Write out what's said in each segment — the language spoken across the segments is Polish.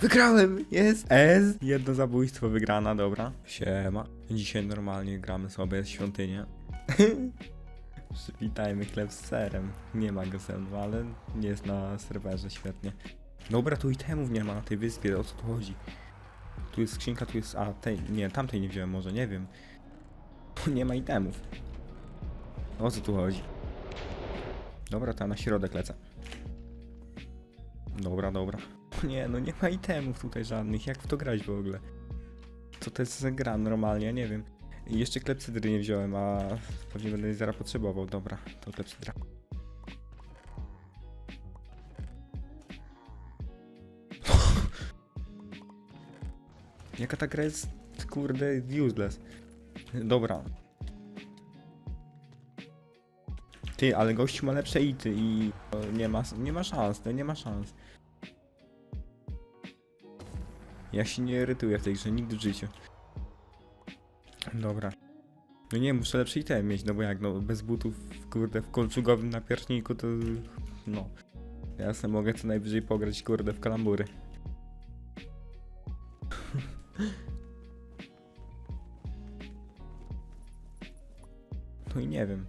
Wygrałem! Jest! S! Jedno zabójstwo wygrana, dobra. Siema. Dzisiaj normalnie gramy sobie świątynię. Przywitajmy chleb z serem. Nie ma go senu, ale nie jest na serwerze, świetnie. Dobra, tu itemów nie ma na tej wyspie, o co tu chodzi? Tu jest skrzynka, tu jest... A, tej... Nie, tamtej nie wziąłem może, nie wiem. Tu nie ma itemów. O co tu chodzi? Dobra, to ja na środek lecę. Dobra, dobra. Nie, no nie ma itemów tutaj żadnych. Jak w to grać w ogóle? Co to jest za gra normalnie? Ja nie wiem. I jeszcze klepsydry nie wziąłem, a pewnie będę jej zaraz potrzebował. Dobra, to klepsydra. Jaka ta gra jest, kurde, useless. Dobra. Ty, ale gościu ma lepsze ity i nie ma, nie ma szans, no nie ma szans. Ja się nie irytuję w tej grze, nigdy w życiu. Dobra. No nie, muszę lepszy item mieć, no bo jak, no bez butów, kurde, w kolczugowym napieczniku to... no. Ja sobie mogę co najwyżej pograć, kurde, w kalambury. No i nie wiem.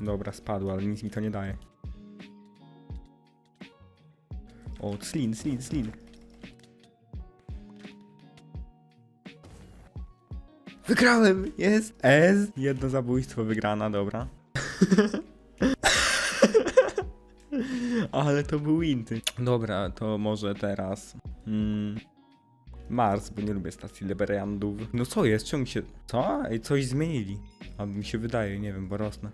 Dobra, spadł, ale nic mi to nie daje. O, slin, slin, slin. Wygrałem! Jest! S! Jedno zabójstwo wygrana, dobra. Ale to był Inty. Dobra, to może teraz. Mm, Mars, bo nie lubię stacji Liberiandów. No co jest? Czemu się. Co? Ej, coś zmienili. A mi się wydaje, nie wiem, bo rosnę.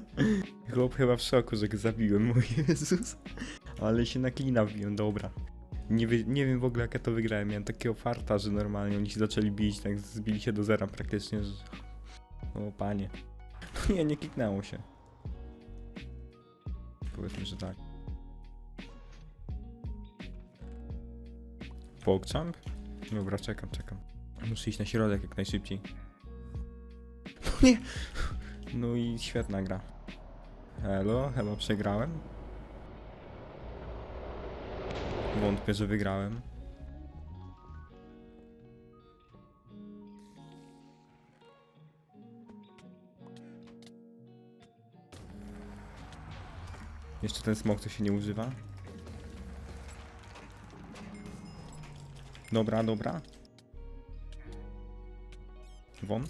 Chłop chyba w szoku, że go zabiłem, mój Jezus. Ale się na klina wbiłem, dobra. Nie, wie, nie wiem w ogóle jak ja to wygrałem. Miałem takiego farta, że normalnie oni się zaczęli bić, tak zbili się do zera praktycznie, że... O panie. No nie, nie kliknęło się. Powiedzmy, że tak. Pogchamp? Dobra, czekam, czekam. Muszę iść na środek jak najszybciej. No nie! No i świetna gra. Elo, chyba przegrałem. Wątpię, że wygrałem. Jeszcze ten smok, co się nie używa. Dobra, dobra. Won.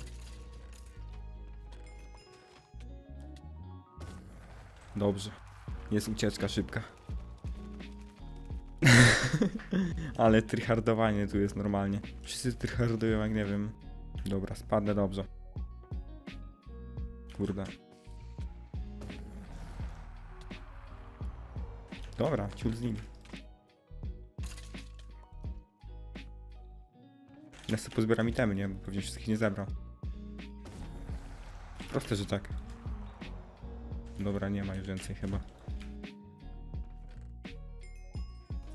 Dobrze. Jest ucieczka szybka. Ale tryhardowanie tu jest normalnie. Wszyscy tryhardują jak nie wiem. Dobra, spadnę dobrze. Kurde. Dobra, ciul z nim. Ja sobie pozbieram itemy, nie? Bo pewnie wszystkich nie zebrał. Proste, że tak. Dobra, nie ma już więcej chyba.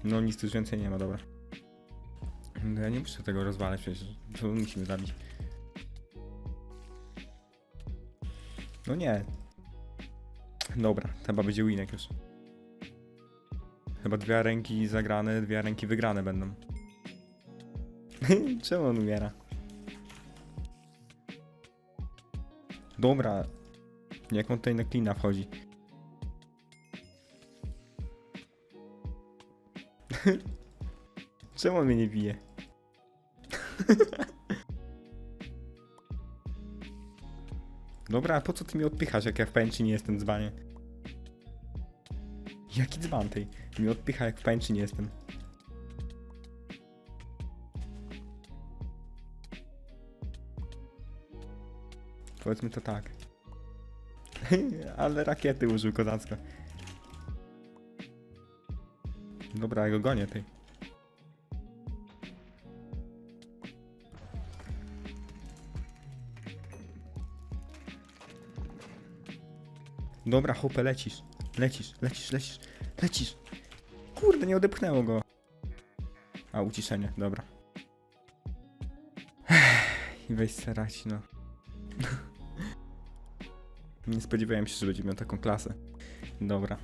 No nic tu więcej nie ma, dobra. No ja nie muszę tego rozwalać przecież. To musimy zabić. No nie. Dobra, chyba będzie winek już. Chyba dwie ręki zagrane, dwie ręki wygrane będą. Czemu on umiera? Dobra. Jak on tutaj na klina wchodzi? Czemu mnie nie bije? Dobra, a po co ty mnie odpychasz, jak ja w pęczy nie jestem dzbanie? Jaki dzban tej? Mnie odpycha, jak w pęczy nie jestem. Powiedzmy to tak. Ale rakiety użył kozacko. Dobra, ja go gonię tej. Dobra, hopę, lecisz. Lecisz, lecisz, lecisz, lecisz. Kurde, nie odepchnęło go. A, uciszenie, dobra. I weź serać, no. Nie spodziewałem się, że będzie miał taką klasę. Dobra.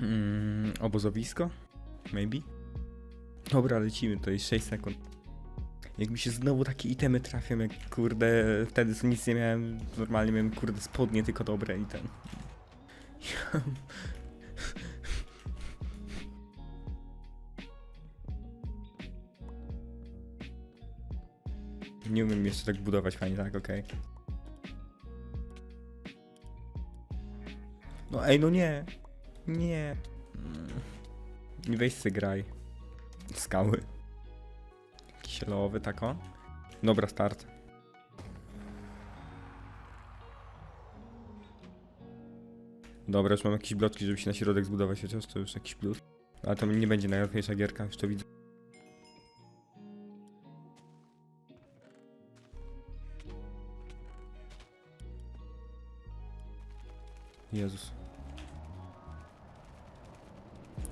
Mm, obozowisko? Maybe? Dobra, lecimy, to jest 6 sekund. Jak mi się znowu takie itemy trafią, jak kurde, wtedy co nic nie miałem, normalnie miałem kurde spodnie tylko dobre i ten. Nie umiem jeszcze tak budować fajnie, tak, okej. No ej, no nie. Nie. Mm. Nie weź graj. Skały. Kisielowy tako. Dobra, start. Dobra, już mam jakieś bloczki, żeby się na środek zbudować, chociaż to już jakiś plus. Ale to nie będzie najłatwiejsza gierka, już to widzę. Jezus.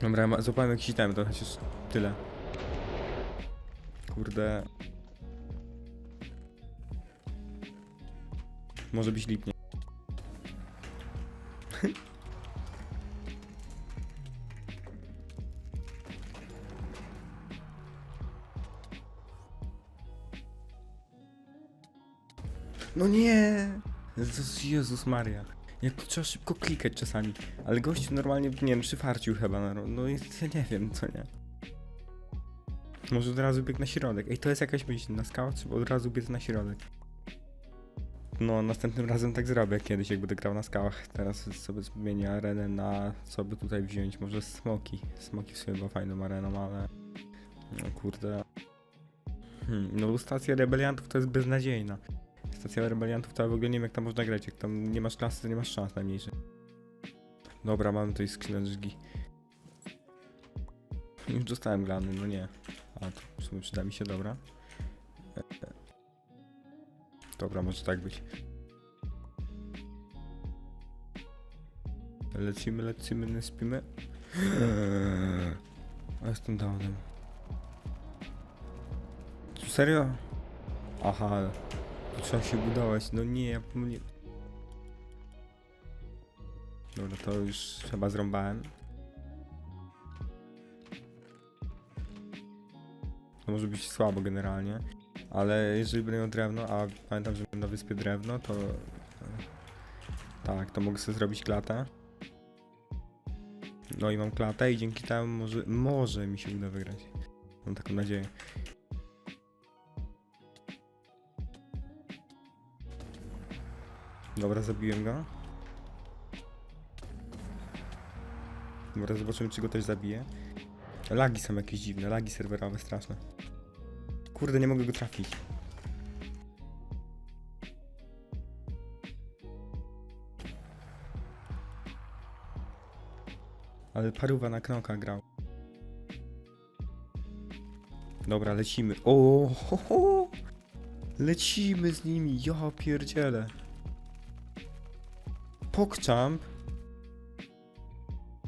Dobra, ma- złapałem jakiś item, to chociaż tyle. Kurde. Może być lipnie. No nie! Jezus, Jezus Maria. Jak to trzeba szybko klikać czasami. Ale gościu normalnie, nie wiem, przyfarcił chyba No jest, ja nie wiem, co nie. Może od razu bieg na środek. Ej, to jest jakaś myśl na skałach, trzeba od razu biec na środek. No, następnym razem tak zrobię kiedyś, jak będę grał na skałach. Teraz sobie zmienię arenę na co by tutaj wziąć. Może smoki. Smoki w sumie była fajną areną, ale... No kurde... Hmm, no stacja rebeliantów to jest beznadziejna. Stacja rebeliantów to ja w ogóle nie wiem jak tam można grać. Jak tam nie masz klasy, to nie masz szans najmniejszych. Dobra, mamy tutaj skrzyneczki. Już dostałem glany, no nie. A to w sumie przyda mi się, dobra. E. Dobra, może tak być. Lecimy, lecimy, nie spimy. A jestem downem. Serio? Aha, tu trzeba się budować. No nie, ja pomyliłem. Dobra, to już chyba zrąbałem. To może być słabo generalnie, ale jeżeli będę miał drewno, a pamiętam, że mam na wyspie drewno, to... Tak, to mogę sobie zrobić klatę. No i mam klatę i dzięki temu może, może mi się uda wygrać. Mam taką nadzieję. Dobra, zabiłem go. Dobra, zobaczymy, czy go też zabiję. Lagi są jakieś dziwne, lagi serwerowe straszne. Kurde, nie mogę go trafić. Ale paruwa na knoka grał. Dobra, lecimy. O, ho, ho. Lecimy z nimi, ja pierdzielę. Pokczamp.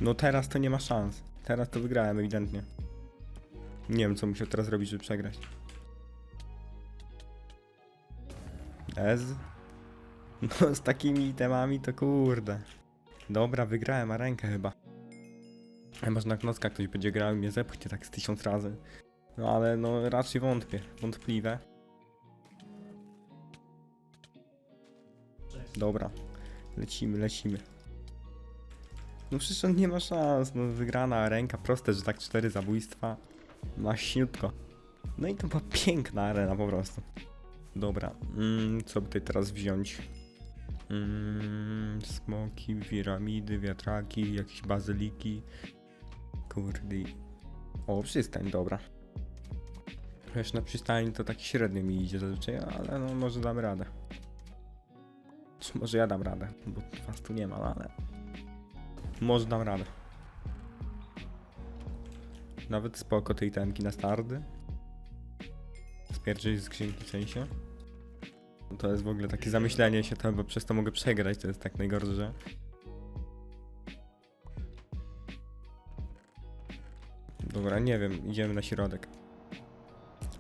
No teraz to nie ma szans. Teraz to wygrałem ewidentnie. Nie wiem co musiał teraz robić, żeby przegrać. Ez. No z takimi itemami to kurde. Dobra, wygrałem a rękę chyba. A może na knocka ktoś będzie grał i mnie zepchnie tak z tysiąc razy. No ale no raczej wątpię. Wątpliwe. Dobra. Lecimy, lecimy. No przecież on nie ma szans, no wygrana ręka, proste, że tak cztery zabójstwa. Maśniutko. No i to była piękna arena po prostu. Dobra, mm, co by tutaj teraz wziąć? Mm, smoki, piramidy, wiatraki, jakieś bazyliki. Kurde. O, przystań, dobra. Wiesz, na przystani to tak średnio mi idzie zazwyczaj, ale no może dam radę. Może ja dam radę, bo was tu nie ma, no ale... Może dam radę. Nawet spoko tej tenki na stardy. Z pierwszej skrzynki w sensie. To jest w ogóle takie zamyślenie się, to bo przez to mogę przegrać, to jest tak najgorsze. Dobra, nie wiem, idziemy na środek.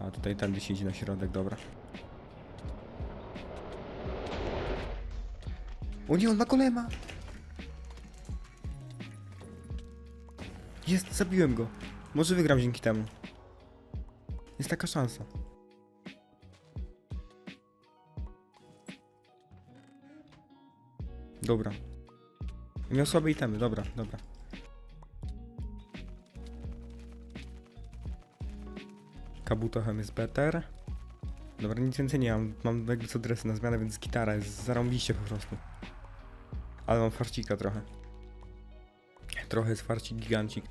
A tutaj tędy się idzie na środek, dobra. O nie, on ma golema! Jest, zabiłem go. Może wygram dzięki temu. Jest taka szansa. Dobra. Miał słabe itemy, dobra, dobra. Kabuto hem jest better. Dobra, nic więcej nie mam. Mam jakby co dresy na zmianę, więc gitara jest zarąbiście po prostu. Ale mam farcika trochę. Trochę jest farcik gigancik.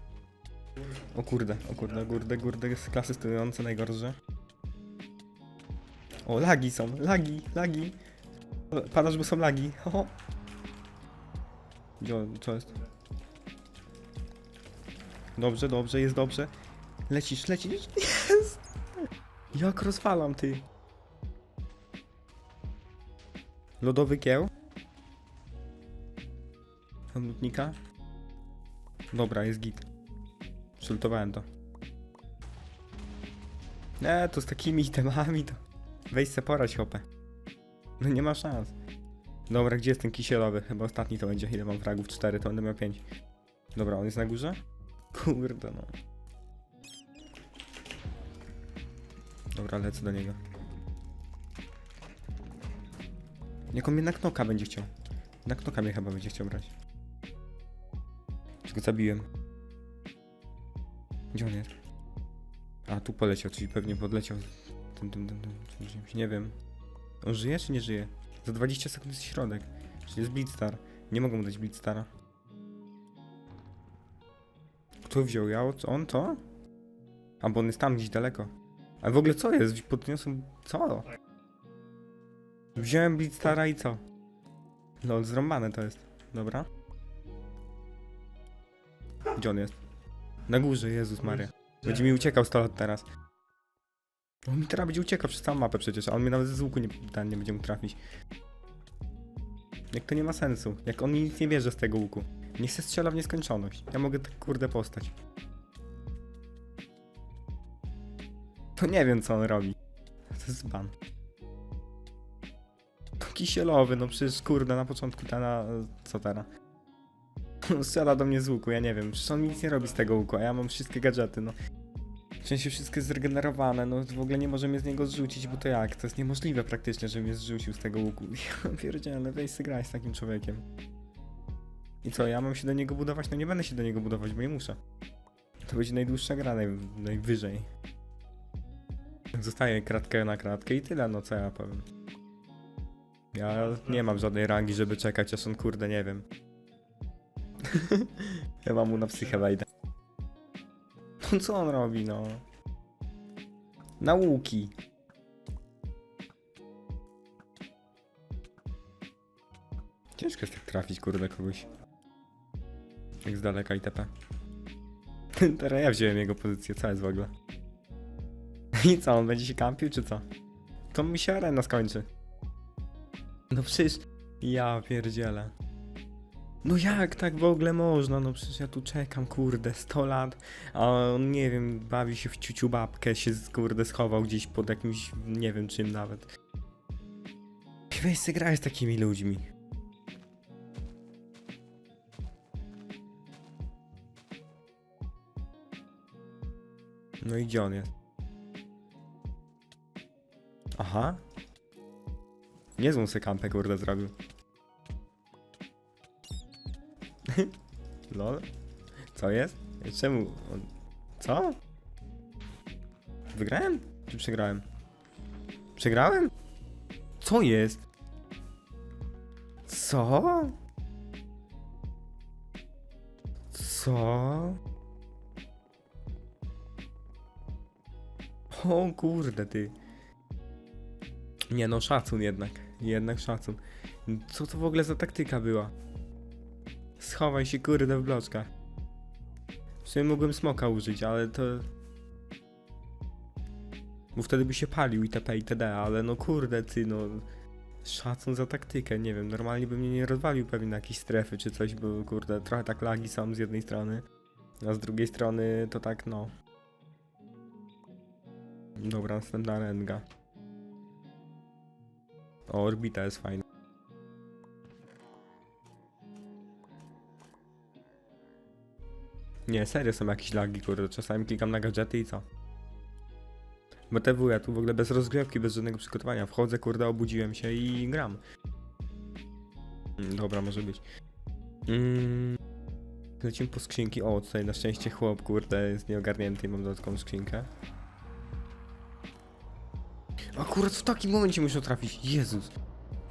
O kurde, o kurde, kurde, kurde, jest klasy stojące najgorsze. O, lagi są, lagi, lagi. Padasz, bo są lagi. Ho. Gdzie, on- co jest? Dobrze, dobrze, jest dobrze. Lecisz, lecisz, jest! Jak rozwalam, ty. Lodowy kieł. Mam lutnika. Dobra, jest git. Przylutowałem to. Nie, to z takimi itemami to... Weź se porać, hopę. No nie ma szans. Dobra, gdzie jest ten kisielowy? Chyba ostatni to będzie. Ile mam fragów? 4, to będę miał 5. Dobra, on jest na górze? Kurde no. Dobra, lecę do niego. Jak on mnie na knoka będzie chciał. Na knoka mnie chyba będzie chciał brać. Go zabiłem. Gdzie on jest? A, tu poleciał, czyli pewnie podleciał. Tym, tym, tym, czymś. Nie wiem. On żyje czy nie żyje? Za 20 sekund jest środek. Czyli jest Blitzstar. Nie mogę mu dać Blitzstara. Kto wziął? Ja? On to? A, bo on jest tam gdzieś daleko. A w ogóle co jest? Podniosłem... Co? Wziąłem Blitzstara i co? Lol, zrąbane to jest. Dobra. Gdzie on jest? Na górze, Jezus Maria. Będzie mi uciekał 100 lat teraz. On mi teraz będzie uciekał przez całą mapę przecież, a on mnie nawet z łuku nie, nie będzie mógł trafić. Jak to nie ma sensu. Jak on mi nic nie bierze z tego łuku. Niech se strzela w nieskończoność. Ja mogę tak kurde postać. To nie wiem co on robi. To jest ban. To kisielowy, no przecież kurde na początku ta na... co teraz? Strzela do mnie z łuku, ja nie wiem. Przecież on nic nie robi z tego łuku, a ja mam wszystkie gadżety, no. W sensie wszystko jest zregenerowane, no w ogóle nie może mnie z niego zrzucić, bo to jak? To jest niemożliwe praktycznie, żeby mnie zrzucił z tego łuku. Ja pierdzielę, weź graj z takim człowiekiem. I co, ja mam się do niego budować? No nie będę się do niego budować, bo nie muszę. To będzie najdłuższa gra, naj, najwyżej. Zostaje kratkę na kratkę i tyle, no co ja powiem. Ja nie mam żadnej rangi, żeby czekać, aż on kurde, nie wiem. Chyba mu na psychę wejdę. No co on robi, no? Nauki. Ciężko jest tak trafić, kurde, kogoś. Jak z daleka itp. Teraz ja wziąłem jego pozycję, co jest w ogóle? I co, on będzie się kampił, czy co? To mi się arena skończy. No przecież... Ja pierdzielę. No jak tak w ogóle można? No przecież ja tu czekam, kurde, 100 lat, a on, nie wiem, bawi się w ciuciu babkę, się, kurde, schował gdzieś pod jakimś, nie wiem czym nawet. Weź se graj z takimi ludźmi. No i gdzie on jest? Aha. Niezłą se kurde, zrobił. Lol? Co jest? Czemu? on- Co? Wygrałem? Czy przegrałem? Przegrałem? Co jest? Co? Co? O kurde ty. Nie no, szacun jednak. Jednak szacun. Co to w ogóle za taktyka była? Schowaj się kurde w bloczkach. W sumie mogłem smoka użyć, ale to... Bo wtedy by się palił itp. itd. Ale no kurde ty no... Szacun za taktykę, nie wiem, normalnie by mnie nie rozwalił pewnie na jakieś strefy czy coś, bo kurde, trochę tak lagi są z jednej strony, a z drugiej strony to tak no... Dobra, następna renga. O, orbita jest fajna. Nie, serio są jakieś lagi, kurde. Czasami klikam na gadżety i co? BTW, ja tu w ogóle bez rozgrzewki, bez żadnego przygotowania. Wchodzę, kurde, obudziłem się i gram. Mm, Dobra, może być. Mm. Lecimy po skrzynki. O, tutaj na szczęście chłop, kurde, jest nieogarnięty i mam dodatkową skrzynkę. Akurat w takim momencie muszę trafić. Jezus.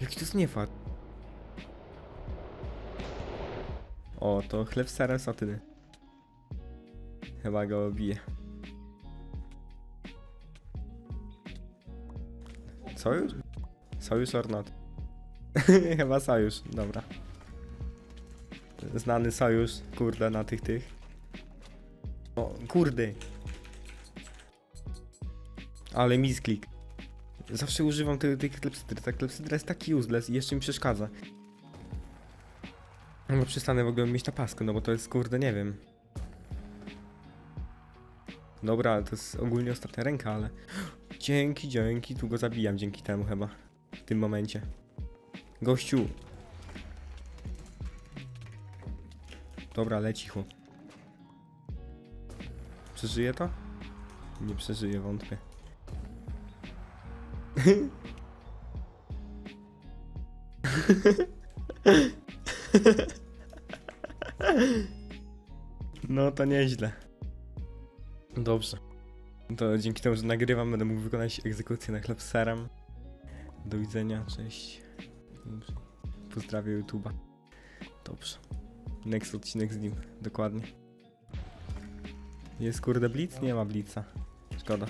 Jaki to jest niefart. O, to chleb z serem satyny. Chyba go bije. Sojusz? Sojusz or not? Chyba sojusz, dobra. Znany sojusz, kurde, na tych tych. O, kurde. Ale misklik. Zawsze używam tej, tej klepsydry. Ta klepsydra jest taki useless i jeszcze mi przeszkadza. No przestanę w ogóle mieć na pasku, no bo to jest kurde, nie wiem. Dobra, to jest ogólnie ostatnia ręka, ale... Dzięki, dzięki, tu go zabijam dzięki temu chyba. W tym momencie. Gościu. Dobra, leci chłop. Przeżyje to? Nie przeżyje, wątpię. No to nieźle. Dobrze. To dzięki temu, że nagrywam, będę mógł wykonać egzekucję na chleb z serem. Do widzenia, cześć. Pozdrawiam YouTube'a. Dobrze. Next odcinek z nim, dokładnie. Jest kurde blitz? Nie ma blitza. Szkoda.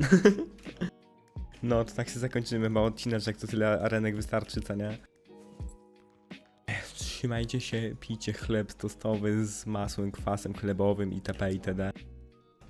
no, to tak się zakończymy, chyba odcineczek, to tyle arenek wystarczy, co nie? Trzymajcie się, pijcie chleb tostowy z masłem, kwasem chlebowym itp. itd.